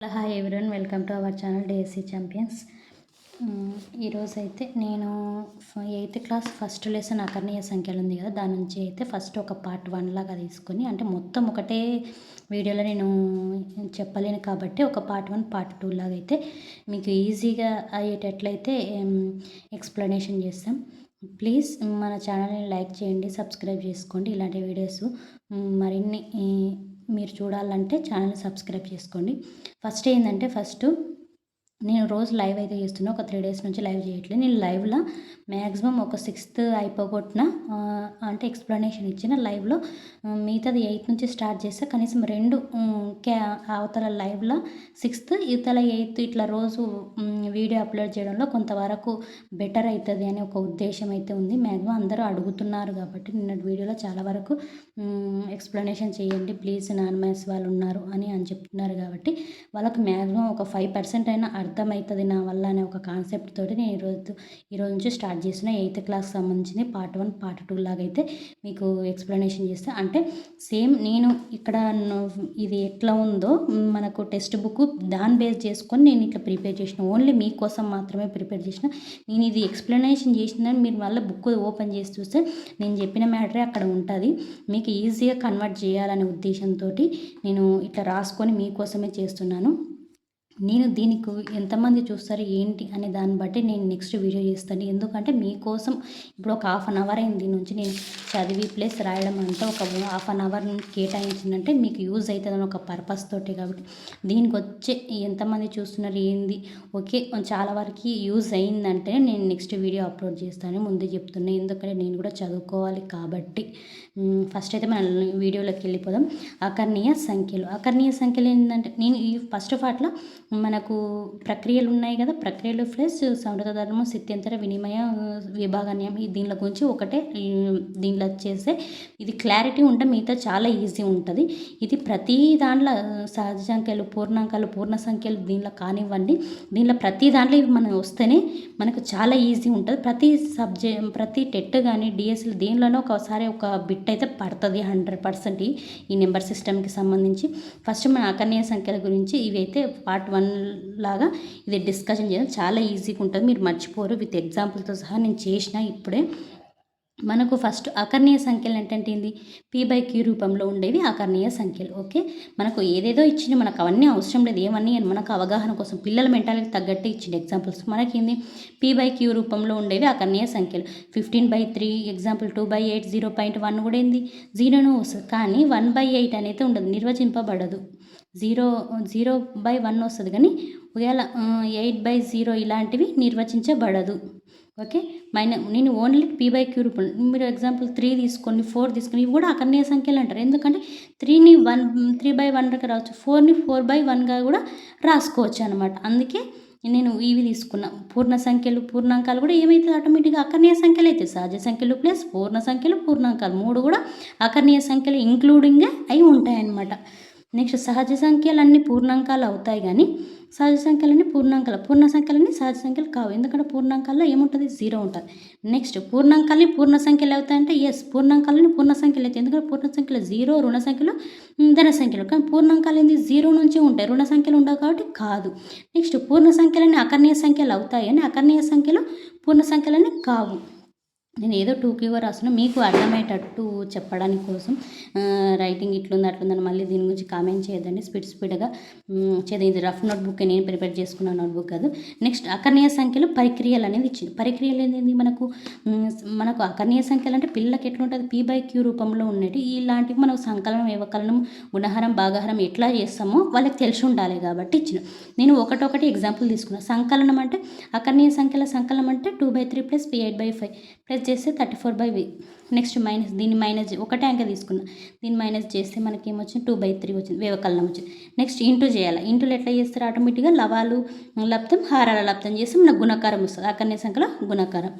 Hello hi everyone welcome to our channel Desi Champions ఈరోజు అయితే నేను ఎయిత్ క్లాస్ ఫస్ట్ లెసన్ అకర్ణీయ సంఖ్యలు ఉంది కదా దాని నుంచి అయితే ఫస్ట్ ఒక పార్ట్ వన్ లాగా తీసుకొని అంటే మొత్తం ఒకటే వీడియోలో నేను చెప్పలేను కాబట్టి ఒక పార్ట్ వన్ పార్ట్ టూ లాగా అయితే మీకు ఈజీగా అయ్యేటట్లయితే ఎక్స్ప్లెనేషన్ చేస్తాం. ప్లీజ్ మన ఛానల్ని లైక్ చేయండి సబ్స్క్రైబ్ చేసుకోండి. ఇలాంటి వీడియోస్ మరిన్ని మీరు చూడాలంటే ఛానల్ సబ్స్క్రైబ్ చేసుకోండి. ఫస్ట్ ఏంటంటే ఫస్ట్ నేను రోజు లైవ్ అయితే చేస్తున్నా. ఒక త్రీ డేస్ నుంచి లైవ్ చేయట్లేదు. నేను లైవ్లో మ్యాక్సిమం ఒక సిక్స్త్ అయిపోగొట్టిన అంటే ఎక్స్ప్లెనేషన్ ఇచ్చిన లైవ్లో మిగతాది ఎయిత్ నుంచి స్టార్ట్ చేస్తే. కనీసం రెండు క్యా అవతల లైవ్లో సిక్స్త్ ఇవతల ఎయిత్ ఇట్లా రోజు వీడియో అప్లోడ్ చేయడంలో కొంతవరకు బెటర్ అవుతుంది అనే ఒక ఉద్దేశం అయితే ఉంది. మ్యాక్సిమం అందరూ అడుగుతున్నారు కాబట్టి నిన్నటి వీడియోలో చాలా వరకు ఎక్స్ప్లెనేషన్ చేయండి. ప్లీజ్ నాన్ మ్యాథ్స్ వాళ్ళు ఉన్నారు అని అని చెప్తున్నారు కాబట్టి వాళ్ళకి మ్యాక్సిమం ఒక ఫైవ్ పర్సెంట్ అయినా అర్థమవుతుంది నా వల్ల అనే ఒక కాన్సెప్ట్ తోటి నేను ఈరోజు ఈరోజు నుంచి స్టార్ట్ చేసిన ఎయిత్ క్లాస్ సంబంధించింది పార్ట్ వన్ పార్ట్ టూ లాగా అయితే మీకు ఎక్స్ప్లెనేషన్ చేస్తే. అంటే సేమ్ నేను ఇక్కడ ఇది ఎట్లా ఉందో మనకు టెక్స్ట్ బుక్ దాని బేస్ చేసుకొని నేను ఇట్లా ప్రిపేర్ చేసిన. ఓన్లీ మీకోసం మాత్రమే ప్రిపేర్ చేసిన. నేను ఇది ఎక్స్ప్లెనేషన్ చేసిందని మీరు మళ్ళీ బుక్ ఓపెన్ చేసి చూస్తే నేను చెప్పిన మ్యాటరే అక్కడ ఉంటుంది. మీకు ఈజీగా కన్వర్ట్ చేయాలనే ఉద్దేశంతో నేను ఇట్లా రాసుకొని మీకోసమే చేస్తున్నాను. నేను దీనికి ఎంతమంది చూస్తారు ఏంటి అనే దాన్ని బట్టి నేను నెక్స్ట్ వీడియో చేస్తాను. ఎందుకంటే మీకోసం ఇప్పుడు ఒక హాఫ్ అన్ అవర్ అయింది నుంచి నేను చదివి ప్లస్ రాయడం అంతా ఒక హాఫ్ అన్ అవర్ కేటాయించిందంటే మీకు యూజ్ అవుతుందని ఒక పర్పస్ తోటి కాబట్టి దీనికి వచ్చే ఎంతమంది చూస్తున్నారు ఏంది? ఓకే చాలా వరకు యూజ్ అయిందంటే నేను నెక్స్ట్ వీడియో అప్లోడ్ చేస్తాను ముందు చెప్తున్నాను ఎందుకంటే నేను కూడా చదువుకోవాలి కాబట్టి. ఫస్ట్ అయితే మనం వీడియోలోకి వెళ్ళిపోదాం. అకర్ణీయ సంఖ్యలు. అకర్ణీయ సంఖ్యలు ఏంటంటే నేను ఈ ఫస్ట్ ఆఫ్ అట్లా మనకు ప్రక్రియలు ఉన్నాయి కదా ప్రక్రియలు ప్లస్ సంవృతధర్మం సిత్యంతర వినిమయ విభాగన్యం దీనిలో గురించి ఒకటే దీనిలో వచ్చేసే ఇది క్లారిటీ ఉంటే మిగతా చాలా ఈజీ ఉంటుంది. ఇది ప్రతి దాంట్లో సహజ సంఖ్యలు పూర్ణాంకాలు పూర్ణ సంఖ్యలు దీనిలో కానివ్వండి దీనిలో ప్రతి దాంట్లో ఇవి మనం వస్తేనే మనకు చాలా ఈజీ ఉంటుంది. ప్రతి సబ్జెక్ట్ ప్రతి టెట్ కానీ డిఎస్ఎల్ దేనిలోనో ఒకసారి ఒక బిట్ అయితే పడుతుంది హండ్రెడ్ పర్సెంట్ ఈ నెంబర్ సిస్టమ్కి సంబంధించి. ఫస్ట్ మన అకర్ణీయ సంఖ్యల గురించి ఇవైతే పార్ట్ వన్ వన్ లాగా ఇది డిస్కషన్ చేయడం చాలా ఈజీగా ఉంటుంది. మీరు మర్చిపోరు. విత్ ఎగ్జాంపుల్తో సహా నేను చేసిన ఇప్పుడే. మనకు ఫస్ట్ అకర్ణీయ సంఖ్యలు ఏంటంటే ఏంది? పీ బై క్యూ రూపంలో ఉండేవి అకర్ణీయ సంఖ్యలు ఓకే మనకు ఏదేదో ఇచ్చింది మనకు అవన్నీ అవసరం లేదు ఏమన్నీ మనకు అవగాహన కోసం పిల్లల మెంటాలిటీ తగ్గట్టే ఇచ్చింది. ఎగ్జాంపుల్స్ మనకేంది? పీ బై క్యూ రూపంలో ఉండేవి అకర్ణీయ సంఖ్యలు. Fifteen by three example two by eight zero point one కూడా ఏంది? జీరోను వస్తుంది కానీ వన్ బై ఎయిట్ అనేది ఉండదు నిర్వచింపబడదు. జీరో జీరో బై వన్ వస్తుంది కానీ ఒకవేళ ఎయిట్ బై జీరో ఇలాంటివి నిర్వచించబడదు. ఓకే? మైన నేను ఓన్లీ పీ బై క్యూ రూపం. మీరు ఎగ్జాంపుల్ త్రీ తీసుకొని ఫోర్ తీసుకొని ఇవి కూడా అకర్ణీయ సంఖ్యలు అంటారు. ఎందుకంటే త్రీని వన్ త్రీ బై వన్గా రావచ్చు. ఫోర్ని ఫోర్ బై వన్గా కూడా రాసుకోవచ్చు అనమాట అందుకే నేను ఇవి తీసుకున్నా. పూర్ణ సంఖ్యలు పూర్ణాంకాలు కూడా ఏమైతే ఆటోమేటిక్గా అకర్ణీయ సంఖ్యలు అయితే సహజ సంఖ్యలు ప్లస్ పూర్ణ సంఖ్యలు పూర్ణాంకాలు. మూడు కూడా అకర్ణీయ సంఖ్యలు ఇంక్లూడింగ్ అయి ఉంటాయన్నమాట. నెక్స్ట్ సహజ సంఖ్యలు పూర్ణాంకాలు అవుతాయి కానీ సహజ సంఖ్యలన్నీ పూర్ణాంకాలు పూర్ణ సంఖ్యలన్నీ సహజ సంఖ్యలు కావు. ఎందుకంటే పూర్ణాంకాల్లో ఏముంటుంది? జీరో ఉంటుంది. నెక్స్ట్ పూర్ణాంకాలని పూర్ణ సంఖ్యలు అవుతాయంటే ఎస్ పూర్ణాంకాలని పూర్ణ సంఖ్యలు అవుతాయి. ఎందుకంటే పూర్ణ సంఖ్యలు జీరో రుణ సంఖ్యలు ధన సంఖ్యలు. కానీ పూర్ణాంకాలు ఏంది? జీరో నుంచి ఉంటాయి. రుణ సంఖ్యలు ఉండవు కాబట్టి కాదు. నెక్స్ట్ పూర్ణ సంఖ్యలన్నీ అకర్ణీయ సంఖ్యలు అవుతాయి అని అకర్ణీయ సంఖ్యలు పూర్ణ సంఖ్యలన్నీ కావు. నేను ఏదో టూ క్యూగా రాస్తున్నా. మీకు అర్థమయ్యేటట్టు చెప్పడానికి కోసం రైటింగ్ ఇట్లుంది అట్లుందని మళ్ళీ దీని గురించి కామెంట్ చేయొద్దండి. స్పీడ్ స్పీడ్గా చేద్దాం. ఇది రఫ్ నోట్బుక్ నేను ప్రిపేర్ చేసుకున్న నోట్బుక్ కాదు. నెక్స్ట్ అకర్ణీయ సంఖ్యలు పరిక్రియలు అనేది ఇచ్చింది. పరిక్రియలు ఏంటి మనకు? మనకు అకర్ణీయ సంఖ్యలు అంటే పిల్లలకి ఎట్లుంటుంది? పీ బై క్యూ రూపంలో ఉండేవి ఇలాంటివి మనకు సంకలనం వ్యవకలనం గుణహారం భాగహారం ఎట్లా చేస్తామో వాళ్ళకి తెలిసి ఉండాలి కాబట్టి ఇచ్చిన. నేను ఒకటొకటి ఎగ్జాంపుల్ తీసుకున్నాను సంకలనం అంటే అకర్ణీయ సంఖ్యల సంకలనం అంటే two by three plus eight by five plus చేస్తే thirty four by next minus దీన్ని మైనస్ ఒకటే అంక తీసుకున్నా. దీన్ని మైనస్ చేస్తే మనకి ఏమొచ్చింది టూ బై త్రీ వచ్చింది. వ్యవకలనం వచ్చింది. నెక్స్ట్ ఇంటూ చేయాలి? ఇంటూలు ఎట్లా చేస్తారు? ఆటోమేటిక్గా లవాలు లబ్ధం హారాల లబ్ధం చేస్తే మనకు గుణకారం వస్తుంది. అక్కడనే సంఖ్యలో గుణకారం.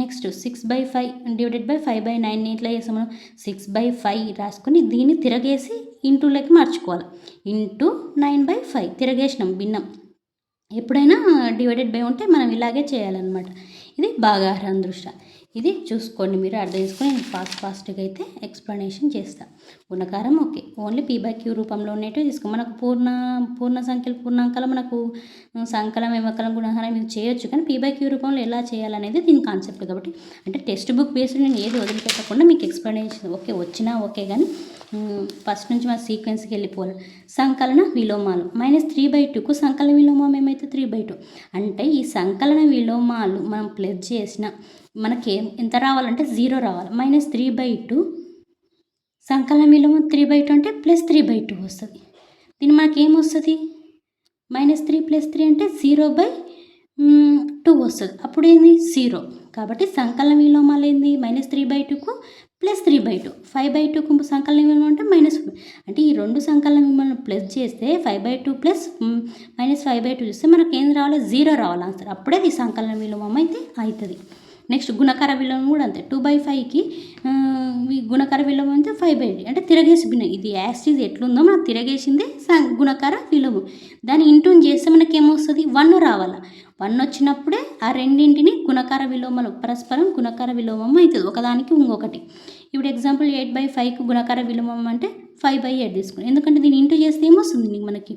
Next six by five divided by five by nine ఇట్లా చేస్తాం మనం? సిక్స్ బై ఫైవ్ రాసుకొని దీన్ని తిరగేసి ఇంటూలోకి మార్చుకోవాలి. ఇంటూ నైన్ బై ఫైవ్ తిరగేసినాం భిన్నం. ఎప్పుడైనా డివైడెడ్ బై ఉంటే మనం ఇలాగే చేయాలన్నమాట. ఇది భాగాహారం దృష్ట. ఇది చూసుకోండి మీరు అర్థం చేసుకొని నేను ఫాస్ట్ ఫాస్ట్గా అయితే ఎక్స్ప్లెనేషన్ చేస్తాను గుణకారం okay. Only P by Q రూపంలో ఉన్నట్టు తీసుకో మనకు పూర్ణ పూర్ణ సంఖ్యలు పూర్ణాంకాలు మనకు సంకలం వ్యవకలం గుణకారం మీరు చేయొచ్చు. కానీ పీ బై క్యూ రూపంలో ఎలా చేయాలనేది దీని కాన్సెప్ట్ కాబట్టి అంటే టెక్స్ట్ బుక్ బేస్డ్ నేను ఏది వదిలిపెట్టకుండా మీకు ఎక్స్ప్లెనేషన్ ఓకే వచ్చినా ఓకే కానీ ఫస్ట్ నుంచి మన సీక్వెన్స్కి వెళ్ళిపోవాలి సంకలన విలోమాలు. మైనస్ త్రీ బై టూకు సంకలన విలోమం ఏమైతే త్రీ బై టూ అంటే ఈ సంకలన విలోమాలు మనం ప్లస్ చేసిన మనకి ఎంత రావాలంటే జీరో రావాలి. మైనస్ త్రీ బై టూ సంకలన విలోమం త్రీ బై టూ అంటే ప్లస్ త్రీ బై టూ వస్తుంది. దీన్ని మనకేమొస్తుంది మైనస్ త్రీ ప్లస్ త్రీ అంటే జీరో బై టూ వస్తుంది. అప్పుడు ఏంది? జీరో. కాబట్టి సంకలన విలోమాలు ఏంది? Minus three by టూకు plus three by two. Five by టూకు సంకలన విలోమం అంటే మైనస్ అంటే ఈ రెండు సంకలన విలోమాలను ప్లస్ చేస్తే five by two plus minus five by two చేస్తే మనకి ఏం రావాలి? జీరో రావాలి? ఆన్సర్. అప్పుడే ఈ సంకలన విలోమం అయితే అవుతుంది. నెక్స్ట్ గుణకార విలోమం కూడా అంతే. టూ బై ఫైవ్కి గుణకార విలోమం అంటే ఫైవ్ బై అంటే తిరగేసి భిన్నం. ఇది యాక్సిస్ ఎట్లుందో మనం తిరగేసింది గుణకార విలోమం. దాన్ని ఇంటూన్ చేస్తే మనకి ఏమొస్తుంది? వన్ రావాలి? వన్ వచ్చినప్పుడే ఆ రెండింటిని గుణకార విలోమాలు పరస్పరం గుణకార విలోమం అవుతుంది ఒకదానికి ఇంకొకటి. ఇప్పుడు ఎగ్జాంపుల్ ఎయిట్ బై ఫైవ్కి గుణకార విలోమం అంటే ఫైవ్ బై ఎయిట్ తీసుకుని ఎందుకంటే దీన్ని ఇంటూ చేస్తే ఏమొస్తుంది మనకి?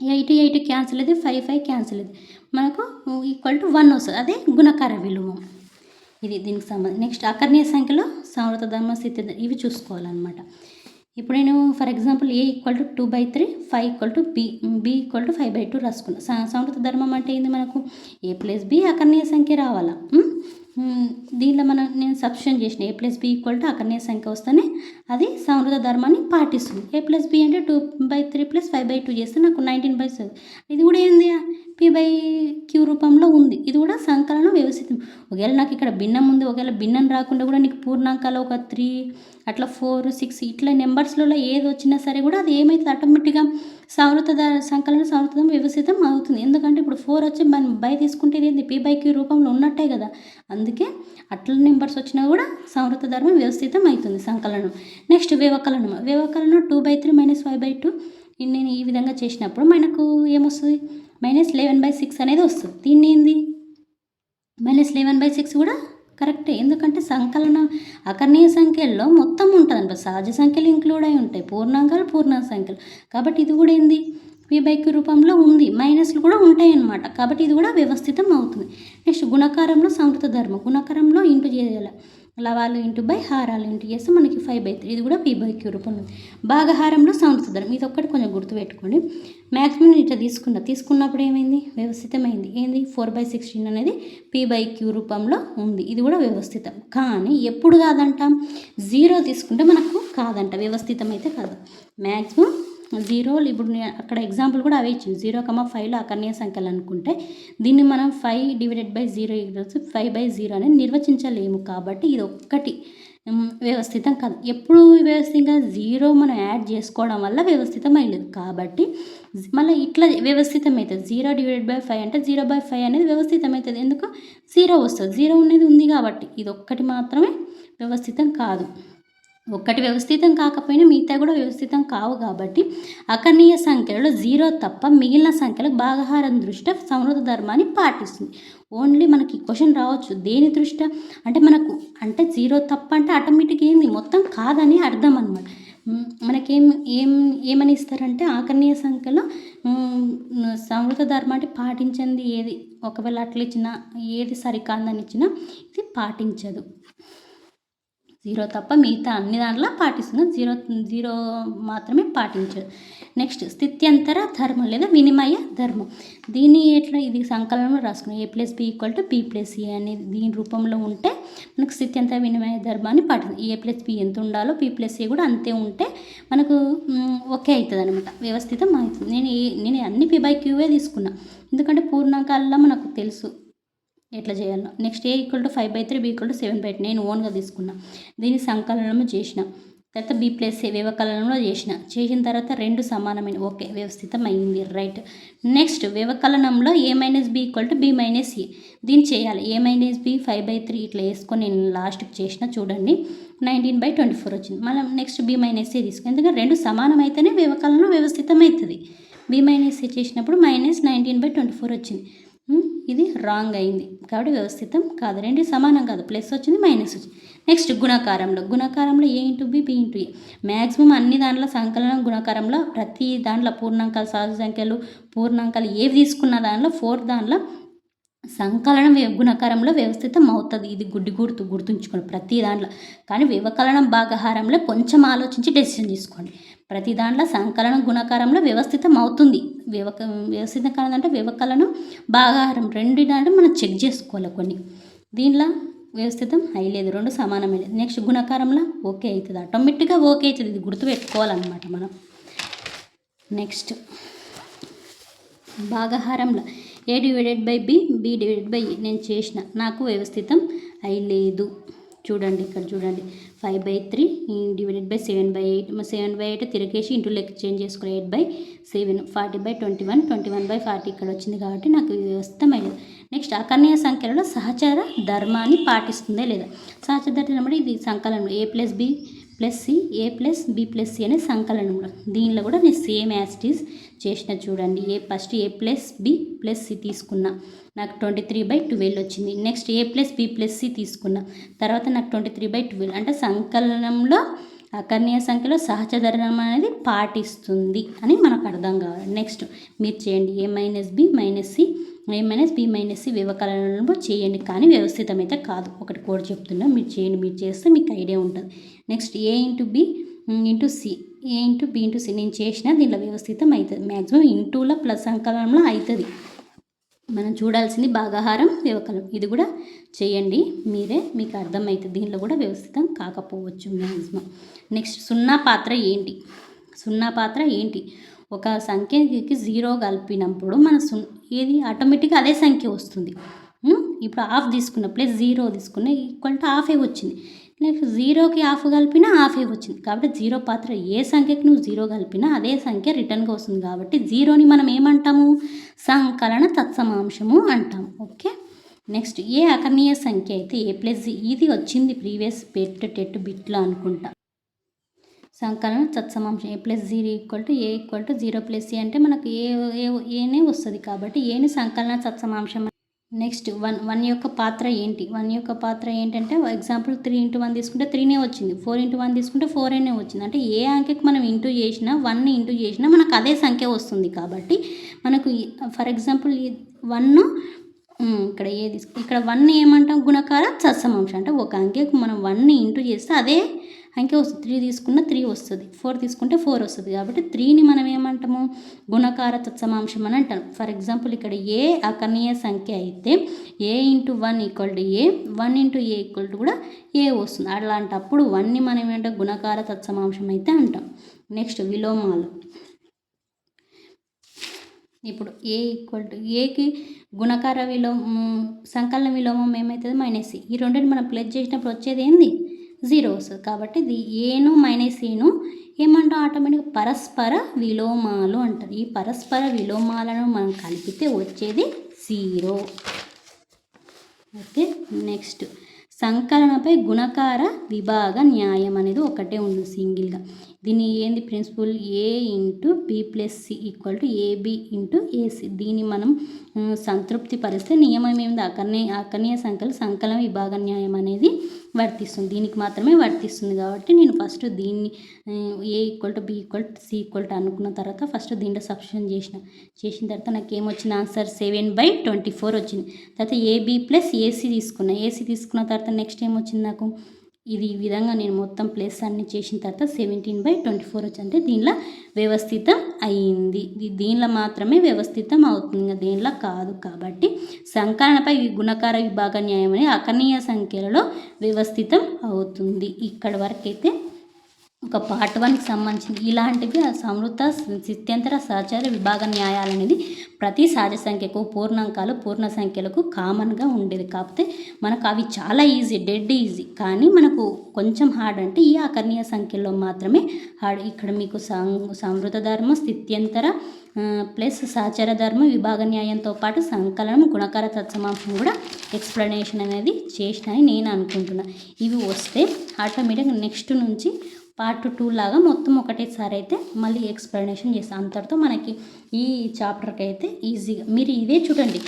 ఎయిట్ ఎయిట్ క్యాన్సిల్ అయితే ఫైవ్ ఫైవ్ క్యాన్సిల్ అయితే మనకు ఈక్వల్ టు వన్ వస్తుంది. అదే గుణకార విలోమం. ఇది దీనికి సంబంధించి నెక్స్ట్ అకర్ణీయ సంఖ్యలో సమృత ధర్మ స్థితి ఇవి చూసుకోవాలన్నమాట. ఇప్పుడు నేను for example A equal to two by three five equal to B B equal to five by two రాసుకున్నాను సమృత ధర్మం అంటే ఏంది మనకు? ఏ ప్లస్ బి అకర్ణీయ సంఖ్య రావాలా? దీనిలో మనం నేను సబ్స్టిట్యూషన్ చేసిన A plus B equal to అకర్ణీయ సంఖ్య వస్తేనే అది సంవృత ధర్మాన్ని పాటిస్తుంది. ఏ ప్లస్ బి అంటే two by three plus five by two చేస్తే నాకు నైన్టీన్ బై సెవెన్ ఇది కూడా ఏంది పి బై క్యూ రూపంలో ఉంది. ఇది కూడా సంకలనం వ్యవస్థితం. ఒకవేళ నాకు ఇక్కడ భిన్నం ఉంది ఒకవేళ భిన్నం రాకుండా కూడా నీకు పూర్ణాంకాలు ఒక త్రీ అట్లా ఫోర్ సిక్స్ ఇట్లా నెంబర్స్లలో ఏది వచ్చినా సరే కూడా అది ఏమైతే ఆటోమేటిక్గా సంవృత సంకలనం సంవృతం వ్యవస్థితం అవుతుంది. ఎందుకంటే ఇప్పుడు ఫోర్ వచ్చి మనం బై తీసుకుంటే ఏంది? పీ బై క్యూ రూపంలో ఉన్నట్టే కదా. అందుకే అట్ల నెంబర్స్ వచ్చినా కూడా సంవృత ధర్మం వ్యవస్థితం అవుతుంది సంకలనం. నెక్స్ట్ వ్యవకలనం వ్యవకలనం two by three minus five by two నేను ఈ విధంగా చేసినప్పుడు మనకు ఏమొస్తుంది? మైనస్ లెవెన్ బై సిక్స్ అనేది వస్తుంది. దీన్ని ఏంది? మైనస్ లెవెన్ బై సిక్స్ కూడా కరెక్టే ఎందుకంటే సంకలనం అకర్ణీయ సంఖ్యల్లో మొత్తం ఉంటుంది సహజ సంఖ్యలు ఇంక్లూడ్ అయి ఉంటాయి. పూర్ణాంకాలు పూర్ణ సంఖ్యలు. కాబట్టి ఇది కూడా ఏంది? పీ రూపంలో ఉంది. మైనస్లు కూడా ఉంటాయి అన్నమాట. కాబట్టి ఇది కూడా వ్యవస్థితం అవుతుంది. నెక్స్ట్ గుణకారంలో సంవృత ధర్మం. గుణకారంలో ఇంటూ చేయాలి. లవాలు ఇంటూ బై హారాలు ఇంటూ చేస్తే మనకి ఫైవ్ బై త్రీ ఇది కూడా పీ బై క్యూ రూపంలో ఉంది భాగహారంలో సౌండ్ ధర్మం ఇది ఒక్కటి కొంచెం గుర్తుపెట్టుకోండి. మ్యాక్సిమం ఇట్లా తీసుకున్నా తీసుకున్నప్పుడు ఏమైంది? వ్యవస్థితమైంది. ఏంది? ఫోర్ బై సిక్స్టీన్ అనేది పీ బై క్యూ రూపంలో ఉంది. ఇది కూడా వ్యవస్థితం. కానీ ఎప్పుడు కాదంటాం? జీరో తీసుకుంటే మనకు కాదంట. వ్యవస్థితం అయితే కాదు. మ్యాక్సిమం జీరోలు ఇప్పుడు నేను అక్కడ ఎగ్జాంపుల్ కూడా అవే ఇచ్చింది. జీరో కమ్మ ఫైవ్లో అకర్ణీయ సంఖ్యలు అనుకుంటే దీన్ని మనం five divided by zero five by zero అనేది నిర్వచించలేము కాబట్టి ఇది ఒక్కటి. వ్యవస్థితం కాదు. ఎప్పుడు వ్యవస్థితంగా జీరో మనం యాడ్ చేసుకోవడం వల్ల వ్యవస్థితం అయ్యలేదు కాబట్టి మళ్ళీ ఇట్లా వ్యవస్థితం అవుతుంది. జీరో డివైడెడ్ బై ఫైవ్ అంటే జీరో బై ఫైవ్ అనేది వ్యవస్థితం అవుతుంది. ఎందుకు? జీరో వస్తుంది. జీరో అనేది ఉంది కాబట్టి ఇది ఒక్కటి మాత్రమే వ్యవస్థితం కాదు. ఒక్కటి వ్యవస్థితం కాకపోయినా మిగతా కూడా వ్యవస్థితం కావు కాబట్టి అకర్ణీయ సంఖ్యలో జీరో తప్ప మిగిలిన సంఖ్యలకు భాగహారం దృష్ట్యా సమృద్ధ ధర్మాన్ని పాటిస్తుంది. ఓన్లీ మనకి క్వశ్చన్ రావచ్చు దేని దృష్ట్యా అంటే మనకు అంటే జీరో తప్ప అంటే ఆటోమేటిక్ ఏంది మొత్తం కాదని అర్థం అనమాట మనకేం ఏం ఏమని ఇస్తారంటే ఆకర్ణీయ సంఖ్యలో మ్, ధర్మం అంటే పాటించింది ఏది? ఒకవేళ అట్లా ఇచ్చినా ఏది సరికాదని ఇచ్చినా ఇది పాటించదు. జీరో తప్ప మిగతా అన్ని దాంట్లో పాటిస్తుంది జీరో జీరో మాత్రమే పాటించదు నెక్స్ట్ స్థిత్యంతర ధర్మం లేదా వినిమయ ధర్మం. దీన్ని ఎట్లా ఇది సంకలనంలో రాసుకున్నాం. A plus B equal to B plus A అనేది దీని రూపంలో ఉంటే మనకు స్థిత్యంతర వినిమయ ధర్మాన్ని పాటిస్తుంది. ఏ ప్లస్ బి ఎంత ఉండాలో బి ప్లస్ ఏ కూడా అంతే ఉంటే మనకు ఓకే అవుతుంది అనమాట వ్యవస్థితం అవుతుంది. నేను నేను అన్ని పి బై క్యూవే తీసుకున్నా. ఎందుకంటే పూర్ణాంకాల్లో మనకు తెలుసు. ఎట్లా చేయాలో next A equal to five by three B equal to seven by నేను ఓన్గా తీసుకున్నా. దీన్ని సంకలనము చేసిన. తర్వాత బి ప్లస్ వ్యవకలనంలో చేసిన. చేసిన తర్వాత రెండు సమానమైన. ఓకే వ్యవస్థితం right next వ్యవకలనంలో A minus B equal to B minus A దీన్ని చేయాలి. A minus B five by three ఇట్లా వేసుకొని నేను లాస్ట్కి చేసిన చూడండి. నైన్టీన్ బై ట్వంటీ ఫోర్ వచ్చింది. మనం నెక్స్ట్ బి మైనస్ ఏ తీసుకుని ఎందుకంటే రెండు సమానం అయితేనే వ్యవకలనం వ్యవస్థితం అవుతుంది బి మైనస్ ఏ చేసినప్పుడు minus nineteen by twenty four వచ్చింది. ఇది రాంగ్ అయింది. కాబట్టి వ్యవస్థితం కాదు. రెండు సమానం కాదు. ప్లస్ వచ్చింది మైనస్ వచ్చింది. నెక్స్ట్ గుణకారంలో. గుణకారంలో A into B B into A maximum అన్ని దాంట్లో సంకలనం గుణకారంలో ప్రతి దాంట్లో పూర్ణాంకాలు సహజ సంఖ్యలు పూర్ణాంకాలు ఏవి తీసుకున్న దాంట్లో ఫోర్త్ దాంట్లో సంకలనం గుణకారంలో వ్యవస్థితం అవుతుంది. ఇది గుడ్డి గుర్తు గుర్తుంచుకోండి. ప్రతి దాంట్లో. కానీ వ్యవకలనం భాగహారంలో కొంచెం ఆలోచించి డెసిషన్ తీసుకోండి. ప్రతి దాంట్లో సంకలనం గుణకారంలో వ్యవస్థితం అవుతుంది. వ్యవక వ్యవస్థితం కాదంటే వ్యవకలనం భాగాహారం రెండు దాంట్లో మనం చెక్ చేసుకోవాలి కొన్ని. దీనిలో వ్యవస్థితం అయ్యలేదు రెండు సమానమే లేదు నెక్స్ట్ గుణకారంలో ఓకే అవుతుంది. ఆటోమేటిక్గా ఓకే అవుతుంది. ఇది గుర్తుపెట్టుకోవాలన్నమాట మనం. Next భాగహారంలో A divided by B B divided by నేను చేసిన నాకు వ్యవస్థితం అయ్యలేదు. చూడండి ఇక్కడ చూడండి. Five by three divided by seven by eight seven by eight తిరిగేసి ఇంటూ లెక్క చేంజ్ చేసుకుని eight by seven forty by twenty one twenty one by forty ఇక్కడ వచ్చింది కాబట్టి నాకు వ్యవస్థమైనది. నెక్స్ట్ అకర్ణీయ సంఖ్యలలో సహచార ధర్మాన్ని పాటిస్తుందే లేదా? సహచార ధర్మం అంటే ఇది సంకలనం A plus B plus C A plus B plus C అనే సంకలనం దీనిలో కూడా నేను సేమ్ యాస్టీస్ చేసిన చూడండి. A first A plus B plus C తీసుకున్నా. నాకు ట్వంటీ త్రీ బై ట్వెల్వ్ వచ్చింది. Next A plus B plus C తీసుకున్నా. తర్వాత నాకు ట్వంటీ త్రీ బై ట్వెల్వ్. అంటే సంకలనంలో అకర్ణీయ సంఖ్యలో సహచదరణం అనేది పాటిస్తుంది అని మనకు అర్థం కావాలి. నెక్స్ట్ మీరు చేయండి. A minus B minus C A minus B minus C చేయండి. కానీ వ్యవస్థితం అయితే కాదు. ఒకటి కోడ్ చెప్తున్నా మీరు చేయండి. మీరు చేస్తే మీకు ఐడియా ఉంటుంది. Next A into B into C A into B into C నేను చేసిన దీనిలో వ్యవస్థితం అవుతుంది మ్యాక్సిమం ఇంటూలో ప్లస్ సంకలనంలో అవుతుంది మనం చూడాల్సింది భాగాహారం వ్యవకలం ఇది కూడా చేయండి. మీరే మీకు అర్థమవుతుంది దీనిలో కూడా వ్యవస్థితం కాకపోవచ్చు మ్యాక్సిమం నెక్స్ట్ సున్నా పాత్ర ఏంటి? సున్నా పాత్ర ఏంటి? ఒక సంఖ్యకి జీరో కలిపినప్పుడు మన సున్ ఏది? ఆటోమేటిక్గా అదే సంఖ్య వస్తుంది. ఇప్పుడు హాఫ్ తీసుకున్న ప్లస్ జీరో తీసుకున్న ఈక్వల్ టు హాఫే వచ్చింది. నెక్స్ట్ జీరోకి హాఫ్ కలిపినా హాఫే వచ్చింది. కాబట్టి జీరో పాత్ర ఏ సంఖ్యకి నువ్వు జీరో కలిపినా అదే సంఖ్య రిటర్న్గా వస్తుంది. కాబట్టి జీరోని మనం ఏమంటాము? సంకలన తత్సమాంశము అంటాము. ఓకే? నెక్స్ట్ ఏ అకర్ణీయ సంఖ్య అయితే ఏ ప్లస్ ఇది వచ్చింది ప్రీవియస్ పెట్ టెట్ బిట్లో అనుకుంటా. సంకలన తత్సమాంశం A plus zero equal to A equal to zero plus A అంటే మనకు ఏ ఏ- ఏనే వస్తుంది కాబట్టి ఏని సంకలన తత్సమాంశం నెక్స్ట్ వన్ వన్ యొక్క పాత్ర ఏంటి? వన్ యొక్క పాత్ర ఏంటంటే ఎగ్జాంపుల్ త్రీ ఇంటూ వన్ తీసుకుంటే త్రీనే వచ్చింది. ఫోర్ ఇంటూ వన్ తీసుకుంటే ఫోర్ అనే వచ్చింది. అంటే ఏ అంకెకి మనం ఇంటూ చేసినా వన్ ఇంటూ చేసినా మనకు అదే సంఖ్య వస్తుంది కాబట్టి మనకు ఫర్ ఎగ్జాంపుల్ వన్ ఇక్కడ ఏ తీసుకు ఇక్కడ వన్ ఏమంటాం? గుణకార సత్సమాంశం. అంటే ఒక అంకెకు మనం వన్ ఇంటూ చేస్తే అదే అంకే వస్తుంది. త్రీ తీసుకున్న త్రీ వస్తుంది. ఫోర్ తీసుకుంటే ఫోర్ వస్తుంది. కాబట్టి త్రీని మనం ఏమంటాము? గుణకార తత్సమాంశం అని అంటాం ఫర్ ఎగ్జాంపుల్ ఇక్కడ ఏ అకర్ణీయ సంఖ్య అయితే A into one equal to A one into A equal to కూడా ఏ వస్తుంది. అలాంటప్పుడు వన్ని మనం ఏమంటాం గుణకార తత్సమాంశం అయితే అంటాం. నెక్స్ట్ విలోమాలు. ఇప్పుడు ఏ ఈక్వల్ టు ఏకి గుణకార విలోమం సంకలన విలోమం ఏమవుతుంది మైనస్ ఈ రెండింటిని మనం ప్లస్ చేసినప్పుడు వచ్చేది ఏంది? జీరో వస్తుంది కాబట్టి ఇది ఏను మైనస్ ఏను ఏమంటాం? ఆటోమేటిక్గా పరస్పర విలోమాలు అంటారు. ఈ పరస్పర విలోమాలను మనం కలిపితే వచ్చేది జీరో ఓకే నెక్స్ట్ సంకలనపై గుణకార విభాగ న్యాయం అనేది ఒకటే ఉంది సింగిల్గా. దీని ఏంది? Principle A into B plus C equal to A B into A C దీన్ని మనం సంతృప్తి పరిస్తే నియమం ఏంది అకర్ణీయ అకర్ణీయ సంఖ్యలు సంకలన విభాగ న్యాయం అనేది వర్తిస్తుంది. దీనికి మాత్రమే వర్తిస్తుంది కాబట్టి నేను ఫస్ట్ దీన్ని A equal to B equal to C equal to అనుకున్న తర్వాత ఫస్ట్ దీంట్లో సబ్స్టిట్యూషన్ చేసిన చేసిన తర్వాత నాకు ఏమొచ్చిన answer seven by twenty four వచ్చింది తర్వాత A B plus A C తీసుకున్నా. ఏసీ తీసుకున్న తర్వాత నెక్స్ట్ ఏమొచ్చింది నాకు? ఇది ఈ విధంగా నేను మొత్తం ప్లేస్ అన్ని చేసిన తర్వాత సెవెంటీన్ బై ట్వంటీ ఫోర్ వచ్చి అంటే దీనిలో వ్యవస్థితం అయ్యింది దీనిలో మాత్రమే వ్యవస్థితం అవుతుంది. ఇంకా దీనిలో కాదు కాబట్టి సంకలనపై గుణకార విభాగ న్యాయం అనే అకర్ణీయ సంఖ్యలలో వ్యవస్థితం అవుతుంది. ఇక్కడ వరకైతే ఒక పార్ట్ వన్కి సంబంధించిన ఇలాంటివి సమృద్ధ స్థిత్యంతర సహచార విభాగ న్యాయాలు అనేది ప్రతి సహజ సంఖ్యకు పూర్ణాంకాలు పూర్ణ సంఖ్యలకు కామన్గా ఉండేది. కాకపోతే మనకు అవి చాలా ఈజీ డెడ్ ఈజీ కానీ మనకు కొంచెం హార్డ్ అంటే ఈ అకర్ణీయ సంఖ్యలో మాత్రమే హార్డ్ ఇక్కడ మీకు సం సమృద్ధ ధర్మం స్థిత్యంతర ప్లస్ సహచర ధర్మ విభాగ న్యాయంతో పాటు సంకలనం గుణకార తత్సమాంశం కూడా ఎక్స్ప్లెనేషన్ అనేది చేసినని నేను అనుకుంటున్నాను ఇవి వస్తే ఆటోమేటిక్గా నెక్స్ట్ నుంచి పార్ట్ టూ లాగా మొత్తం ఒకటేసారి అయితే మళ్ళీ ఎక్స్ప్లెనేషన్ చేస్తాను అంతటితో మనకి ఈ చాప్టర్కి అయితే ఈజీగా మీరు ఇదే చూడండి.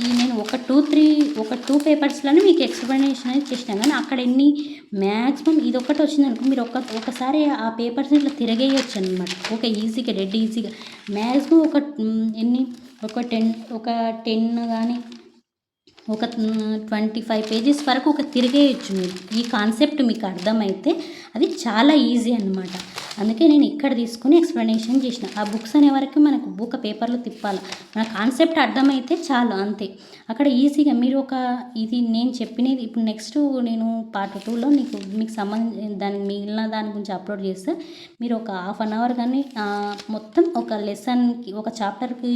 ఈ నేను ఒక టూ త్రీ ఒక టూ పేపర్స్లోనే మీకు ఎక్స్ప్లెనేషన్ అనేది చేసినాను కానీ అక్కడ ఎన్ని మ్యాక్సిమం ఇది ఒకటి వచ్చిందనుకో మీరు ఒక ఒకసారి ఆ పేపర్స్ని ఇట్లా తిరగేయచ్చు అనమాట ఓకే ఈజీగా డెడ్ ఈజీగా మ్యాక్సిమం ఒక ఎన్ని? ఒక టెన్ ఒక టెన్ కానీ ఒక ట్వంటీ ఫైవ్ పేజెస్ వరకు ఒక తిరిగేయచ్చు మీరు. ఈ కాన్సెప్ట్ మీకు అర్థమైతే అది చాలా ఈజీ అనమాట అందుకే నేను ఇక్కడ తీసుకుని ఎక్స్ప్లెనేషన్ చేసిన. ఆ బుక్స్ అనే వరకు మనకు బుక్ పేపర్లో తిప్పాలి. మన కాన్సెప్ట్ అర్థమైతే చాలు అంతే. అక్కడ ఈజీగా మీరు ఒక ఇది నేను చెప్పినది ఇప్పుడు నెక్స్ట్ నేను పార్ట్ టూలో నీకు మీకు సంబంధించి దానికి మిగిలిన దాని గురించి అప్లోడ్ చేస్తే మీరు ఒక హాఫ్ అన్ అవర్ కానీ మొత్తం ఒక లెసన్కి ఒక చాప్టర్కి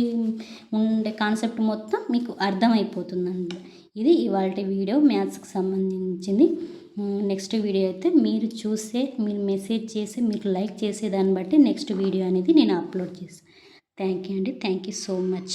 ఉండే కాన్సెప్ట్ మొత్తం మీకు అర్థమైపోతుందండి. ఇది ఇవాళ వీడియో మ్యాథ్స్కి సంబంధించింది. నెక్స్ట్ వీడియో అయితే మీరు చూసే మీరు మెసేజ్ చేసి మీరు లైక్ చేసే దాన్ని బట్టి నెక్స్ట్ వీడియో అనేది నేను అప్లోడ్ చేస్తాను థ్యాంక్ యూ అండి. Thank you so much